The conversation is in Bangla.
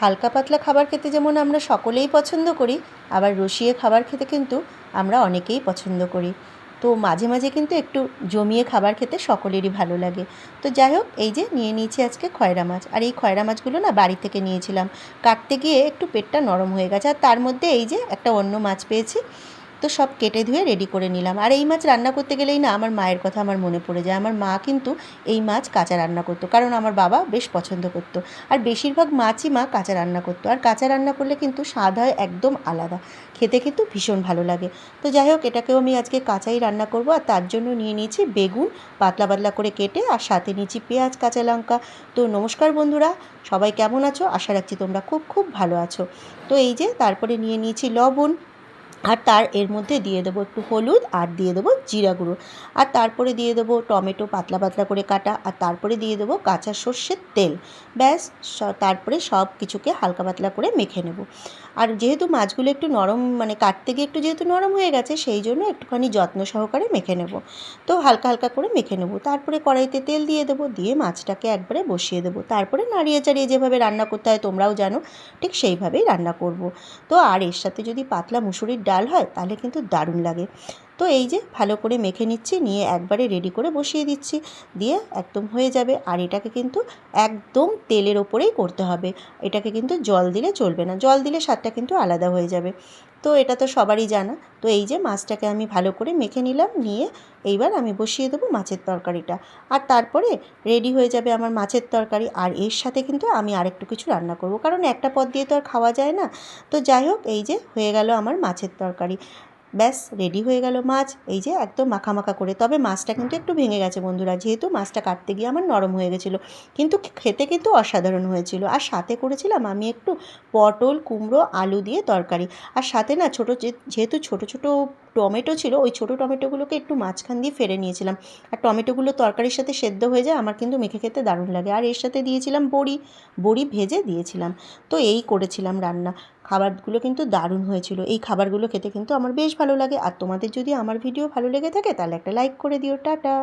হালকা পাতলা খাবার খেতে যেমন আমরা সকলেই পছন্দ করি, আবার রসিয়ে খাবার খেতে কিন্তু আমরা অনেকেই পছন্দ করি। তো মাঝে মাঝে কিন্তু একটু জমিয়ে খাবার খেতে সকলেরই ভালো লাগে। তো যাই হোক, এই যে নিয়ে নিয়েছি আজকে খয়রা মাছ। আর এই খয়রা মাছগুলো না বাড়ি থেকে নিয়েছিলাম। কাটতে গিয়ে একটু পেটটা নরম হয়ে গেছে, আর তার মধ্যে এই যে একটা অন্য মাছ পেয়েছি। তো সব কেটে ধুয়ে রেডি করে নিলাম। আর এই মাছ রান্না করতে গেলেই না আমার মায়ের কথা আমার মনে পড়ে যায়। আমার মা কিন্তু এই মাছ কাঁচা রান্না করতো, কারণ আমার বাবা বেশ পছন্দ করতো। আর বেশিরভাগ মাছই মা কাঁচা রান্না করতো। আর কাঁচা রান্না করলে কিন্তু স্বাদ হয় একদম আলাদা। খেতে কিন্তু ভীষণ ভালো লাগে। তো যাই হোক, এটাকেও আমি আজকে কাঁচাই রান্না করব। আর তার জন্য নিয়ে নিয়েছি বেগুন, পাতলা পাতলা করে কেটে, আর সাথে নিয়েছি পেঁয়াজ, কাঁচা লঙ্কা। তো নমস্কার বন্ধুরা, সবাই কেমন আছো? আশা রাখছি তোমরা খুব খুব ভালো আছো। তো এই যে, তারপরে নিয়ে নিয়েছি লবণ। আর তার এর মধ্যে দিয়ে দেবো একটু হলুদ আর দিয়ে দেবো জিরা গুঁড়ো। আর তারপরে দিয়ে দেবো টমেটো পাতলা পাতলা করে কাটা আর তারপরে দিয়ে দেবো কাঁচা সর্ষের তেল। ব্যাস তারপরে সব কিছুকে হালকা পাতলা করে মেখে নেব। আর যেহেতু মাছগুলো একটু নরম মানে কাটতে গিয়ে একটু যেহেতু নরম হয়ে গেছে, সেই জন্য একটুখানি যত্ন সহকারে মেখে নেব। তো হালকা হালকা করে মেখে নেব। তারপরে কড়াইতে তেল দিয়ে দেবো, দিয়ে মাছটাকে একবারে বসিয়ে দেবো। তারপরে নাড়িয়ে চাড়িয়ে যেভাবে রান্না করতে হয় তোমরাও জানো, ঠিক সেইভাবেই রান্না করব। তো আর এর সাথে যদি পাতলা মুসুরির ডাল হয় তাহলে কিন্তু দারুণ লাগে। তো এই যে ভালো করে মেখে নিচ্ছি, নিয়ে একবারে রেডি করে বসিয়ে দিচ্ছি, দিয়ে একদম হয়ে যাবে। আর এটাকে কিন্তু একদম তেলের ওপরেই করতে হবে। এটাকে কিন্তু জল দিলে চলবে না। জল দিলে স্বাদটা কিন্তু আলাদা হয়ে যাবে। তো এটা তো সবারই জানা। তো এই যে মাছটাকে আমি ভালো করে মেখে নিলাম, নিয়ে এইবার আমি বসিয়ে দেবো মাছের তরকারিটা। আর তারপরে রেডি হয়ে যাবে আমার মাছের তরকারি। আর এর সাথে কিন্তু আমি আরেকটু কিছু রান্না করব। কারণ একটা পদ দিয়ে তো আর খাওয়া যায় না। তো যাই হোক, এই যে হয়ে গেল আমার মাছের তরকারি। ব্যাস রেডি হয়ে গেল মাছ। এই যে একদম মাখামাখা মাখা করে। তবে মাছটা কিন্তু একটু ভেঙে গেছে বন্ধুরা। যেহেতু মাছটা কাটতে গিয়ে আমার নরম হয়ে গেছিল, কিন্তু খেতে কিন্তু অসাধারণ হয়েছিল। আর সাথে করেছিলাম আমি একটু পটল, কুমড়ো, আলু দিয়ে তরকারি। আর সাথে না ছোটো যেহেতু ছোটো ছোটো টমেটো ছিল, ওই ছোটো টমেটোগুলোকে একটু মাঝখান দিয়ে ফেরে নিয়েছিলাম। আর টমেটোগুলো তরকারির সাথে সেদ্ধ হয়ে যায়, আমার কিন্তু মেখে খেতে দারুণ লাগে। আর এর সাথে দিয়েছিলাম বড়ি বড়ি ভেজে দিয়েছিলাম। তো এই করেছিলাম রান্না। খাবারগুলো কিন্তু দারুণ হয়েছিল। এই খাবারগুলো খেতে কিন্তু আমার বেশ ভালো লাগে। আর তোমাদের যদি আমার ভিডিও ভালো লেগে থাকে, তাহলে একটা লাইক করে দিও। টাটা!